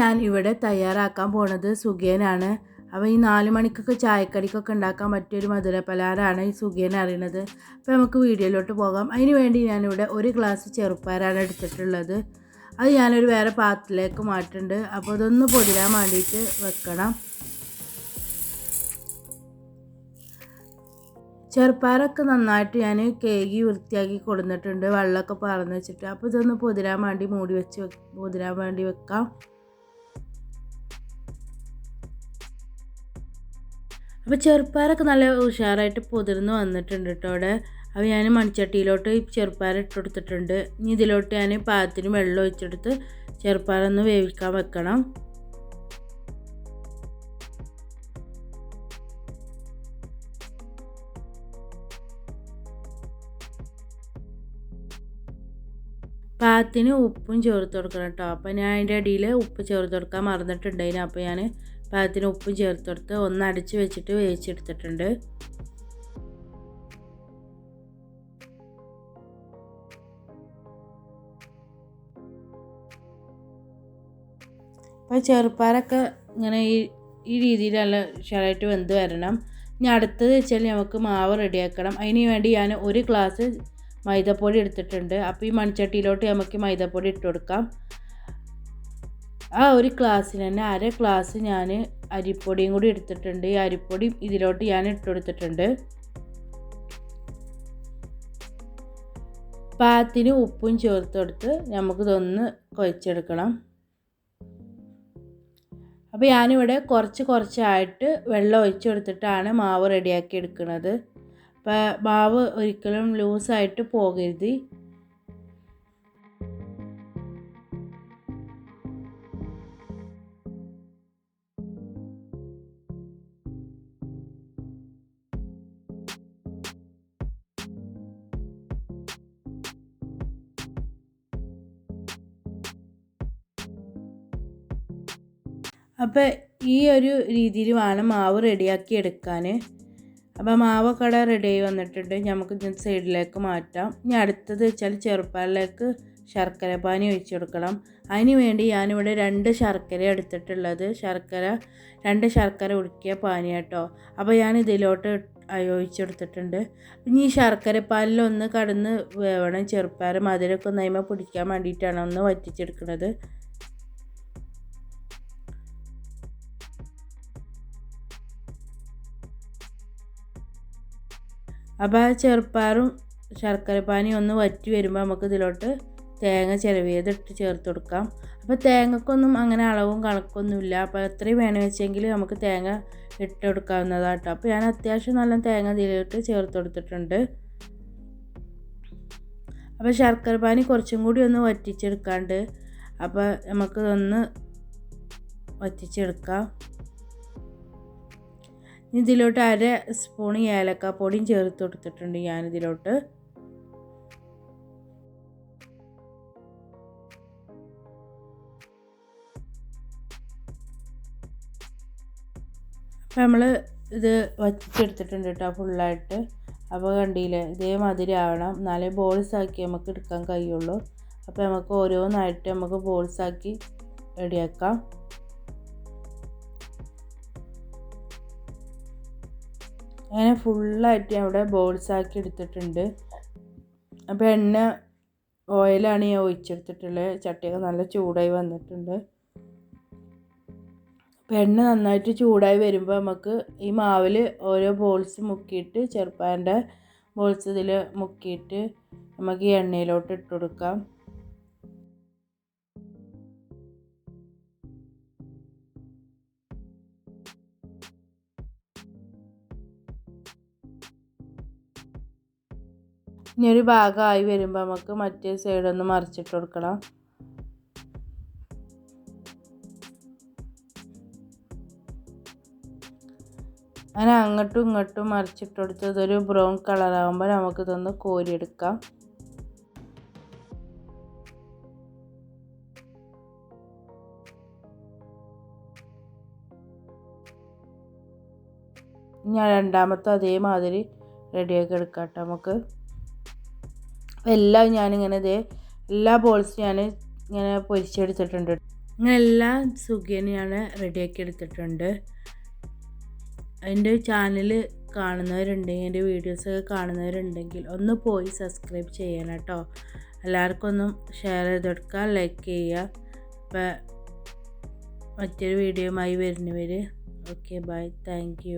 ഞാൻ ഇവിടെ തയ്യാറാക്കാൻ പോണത് സുഖേനാണ്. അപ്പോൾ ഈ നാല് മണിക്കൊക്കെ ചായക്കടിക്കൊക്കെ ഉണ്ടാക്കാൻ പറ്റിയൊരു മധുര പലഹാരമാണ് ഈ സുഖേൻ അറിയണത്. അപ്പോൾ നമുക്ക് വീഡിയോയിലോട്ട് പോകാം. അതിന് വേണ്ടി ഞാനിവിടെ ഒരു ഗ്ലാസ് ചെറുപ്പയറാണ് എടുത്തിട്ടുള്ളത്. അത് ഞാനൊരു വേറെ പാത്രത്തിലേക്ക് മാറ്റുന്നുണ്ട്. അപ്പോൾ അതൊന്ന് പൊതിരാൻ വേണ്ടിയിട്ട് വെക്കണം. ചെറുപ്പയറൊക്കെ നന്നായിട്ട് ഞാൻ കേകി വൃത്തിയാക്കി കൊടുത്തിട്ടുണ്ട്. വെള്ളമൊക്കെ പറന്ന് വെച്ചിട്ട്. അപ്പോൾ ഇതൊന്ന് പൊതിരാൻ വേണ്ടി മൂടി വെച്ച് പൊതിരാൻ വേണ്ടി വെക്കാം. അപ്പോൾ ചെറുപ്പയറൊക്കെ നല്ല ഉഷാറായിട്ട് പൊതിർന്ന് വന്നിട്ടുണ്ട് കേട്ടോ അവിടെ. അപ്പോൾ ഞാൻ മൺചട്ടിയിലോട്ട് ചെറുപ്പയർ ഇട്ട് കൊടുത്തിട്ടുണ്ട്. ഇനി ഇതിലോട്ട് ഞാൻ പാകത്തിന് വെള്ളം ഒഴിച്ചെടുത്ത് ചെറുപ്പയറൊന്ന് വേവിക്കാൻ വെക്കണം. പാകത്തിന് ഉപ്പും ചേർത്ത് കൊടുക്കണം കേട്ടോ അപ്പോൾ ഞാൻ അതിന്റെ അടിയിൽ ഉപ്പ് ചേർത്ത് കൊടുക്കാൻ മറന്നിട്ടുണ്ടായിരുന്നു അപ്പോൾ ഞാൻ പാകത്തിന് ഉപ്പും ചേർത്ത് കൊടുത്ത് ഒന്ന് അടിച്ച് വെച്ചിട്ട് വേവിച്ചെടുത്തിട്ടുണ്ട്. അപ്പോൾ ചെറുപ്പാറൊക്കെ ഇങ്ങനെ ഈ ഈ രീതിയിൽ നല്ല വെന്ത് വരണം. ഇനി അടുത്തത് വെച്ചാൽ നമുക്ക് മാവ് റെഡിയാക്കണം. അതിന് വേണ്ടി ഞാൻ ഒരു ഗ്ലാസ് മൈദപ്പൊടി എടുത്തിട്ടുണ്ട്. അപ്പോൾ ഈ മൺചട്ടിയിലോട്ട് നമുക്ക് മൈദപ്പൊടി ഇട്ട് കൊടുക്കാം. ആ ഒരു ഗ്ലാസ്സിന് തന്നെ അര ക്ലാസ് ഞാൻ അരിപ്പൊടിയും കൂടി എടുത്തിട്ടുണ്ട്. ഈ അരിപ്പൊടി ഇതിലോട്ട് ഞാൻ ഇട്ടുകൊടുത്തിട്ടുണ്ട് പാത്തിന് ഉപ്പും ചേർത്ത് കൊടുത്ത് നമുക്കിതൊന്ന് കുഴച്ചെടുക്കണം. അപ്പോൾ ഞാനിവിടെ കുറച്ച് കുറച്ചായിട്ട് വെള്ളം ഒഴിച്ചു കൊടുത്തിട്ടാണ് മാവ് റെഡിയാക്കി എടുക്കുന്നത്. അപ്പോൾ മാവ് ഒരിക്കലും ലൂസായിട്ട് പോകരുത്. അപ്പോൾ ഈ ഒരു രീതിയിൽ വേണം മാവ് റെഡിയാക്കി എടുക്കാൻ അപ്പോൾ മാവൊക്കെ റെഡി റെഡിയായി വന്നിട്ടുണ്ട്. നമുക്ക് ഇതിന്റെ സൈഡിലേക്ക് മാറ്റാം. ഇനി അടുത്തത് വെച്ചാൽ ചെറുപ്പാലിലേക്ക് ശർക്കര പാനി ഒഴിച്ചു കൊടുക്കണം. അതിന് വേണ്ടി ഞാനിവിടെ രണ്ട് ശർക്കര എടുത്തിട്ടുള്ളത്. ശർക്കര രണ്ട് ശർക്കര ഉടുക്കിയ പാനി കേട്ടോ. അപ്പോൾ ഞാൻ ഇതിലോട്ട് ഒഴിച്ചെടുത്തിട്ടുണ്ട് ഇനി ഈ ശർക്കര പാലിലൊന്ന് കടന്ന് വേവണം. ചെറുപ്പാലും മധുരമൊക്കെ നൈമ പിടിക്കാൻ വേണ്ടിയിട്ടാണ് ഒന്ന് വറ്റിച്ചെടുക്കുന്നത്. അപ്പോൾ ആ ചെറുപ്പാറും ശർക്കരപ്പാനി ഒന്ന് വറ്റി വരുമ്പോൾ നമുക്ക് ഇതിലോട്ട് തേങ്ങ ചിരവിയതിട്ട് ചേർത്ത് കൊടുക്കാം. അപ്പോൾ തേങ്ങക്കൊന്നും അങ്ങനെ അളവും കണക്കൊന്നുമില്ല അപ്പോൾ എത്രയും വേണം വെച്ചെങ്കിൽ നമുക്ക് തേങ്ങ ഇട്ട് കൊടുക്കാവുന്നതാണ് കേട്ടോ അപ്പോൾ ഞാൻ അത്യാവശ്യം നല്ല തേങ്ങ ഇതിലോട്ട് ചേർത്ത് കൊടുത്തിട്ടുണ്ട്. അപ്പോൾ ശർക്കര പാനി കുറച്ചും കൂടി ഒന്ന് വറ്റിച്ചെടുക്കാണ്ട്. അപ്പോൾ നമുക്കിതൊന്ന് വറ്റിച്ചെടുക്കാം. ഇതിലോട്ട് അര സ്പൂൺ ഏലക്കാപ്പൊടിയും ചേർത്ത് കൊടുത്തിട്ടുണ്ട് ഞാനിതിലോട്ട്. അപ്പം നമ്മൾ ഇത് വച്ചെടുത്തിട്ടുണ്ട് കേട്ടോ ഫുള്ളായിട്ട്. അപ്പോൾ കണ്ടില്ലേ ഇതേമാതിരി ആവണം. എന്നാലേ ബോൾസ് ആക്കി നമുക്ക് എടുക്കാൻ കഴിയുള്ളൂ. അപ്പോൾ നമുക്ക് ഓരോന്നായിട്ട് നമുക്ക് ബോൾസ് ആക്കി റെഡിയാക്കാം അങ്ങനെ ഫുള്ളായിട്ട് അവിടെ ബോൾസ് ആക്കി എടുത്തിട്ടുണ്ട്. അപ്പോൾ എണ്ണ ഓയിലാണ് ഞാൻ ഒഴിച്ചെടുത്തിട്ടുള്ളത് ചട്ടിയൊക്കെ നല്ല ചൂടായി വന്നിട്ടുണ്ട്. അപ്പോൾ എണ്ണ നന്നായിട്ട് ചൂടായി വരുമ്പോൾ നമുക്ക് ഈ മാവിൽ ഓരോ ബോൾസ് മുക്കിയിട്ട് ചെറുപ്പാന്റെ ബോൾസ് ഇതിൽ മുക്കിയിട്ട് നമുക്ക് ഈ എണ്ണയിലോട്ട് ഇട്ട് കൊടുക്കാം. ഇനി ഒരു ഭാഗമായി വരുമ്പോൾ നമുക്ക് മറ്റേ സൈഡൊന്ന് മറിച്ചിട്ട് കൊടുക്കണം. അങ്ങനെ അങ്ങോട്ടും ഇങ്ങോട്ടും മറിച്ചിട്ട് കൊടുത്ത് ഇതൊരു ബ്രൗൺ കളറാകുമ്പോൾ നമുക്കിതൊന്ന് കോരിയെടുക്കാം. ഞാൻ രണ്ടാമത്തെ അതേമാതിരി റെഡിയാക്കി എടുക്കാം കേട്ടോ നമുക്ക്. എല്ലാം ഞാനിങ്ങനെ ഇതേ എല്ലാ ബോൾസും ഞാൻ ഇങ്ങനെ പൊരിച്ചെടുത്തിട്ടുണ്ട്. ഇങ്ങനെ എല്ലാ എല്ലാം ഞാൻ റെഡിയാക്കി എടുത്തിട്ടുണ്ട്. എന്റെ ചാനൽ കാണുന്നവരുണ്ടെങ്കിൽ എന്റെ വീഡിയോസൊക്കെ കാണുന്നവരുണ്ടെങ്കിൽ ഒന്ന് പോയി സബ്സ്ക്രൈബ് ചെയ്യണം കേട്ടോ എല്ലാവർക്കും ഒന്നും ഷെയർ ചെയ്ത് കൊടുക്കുക ലൈക്ക് ചെയ്യുക. അപ്പോൾ മറ്റൊരു വീഡിയോയുമായി വരുന്നവർ ഓക്കെ ബൈ താങ്ക്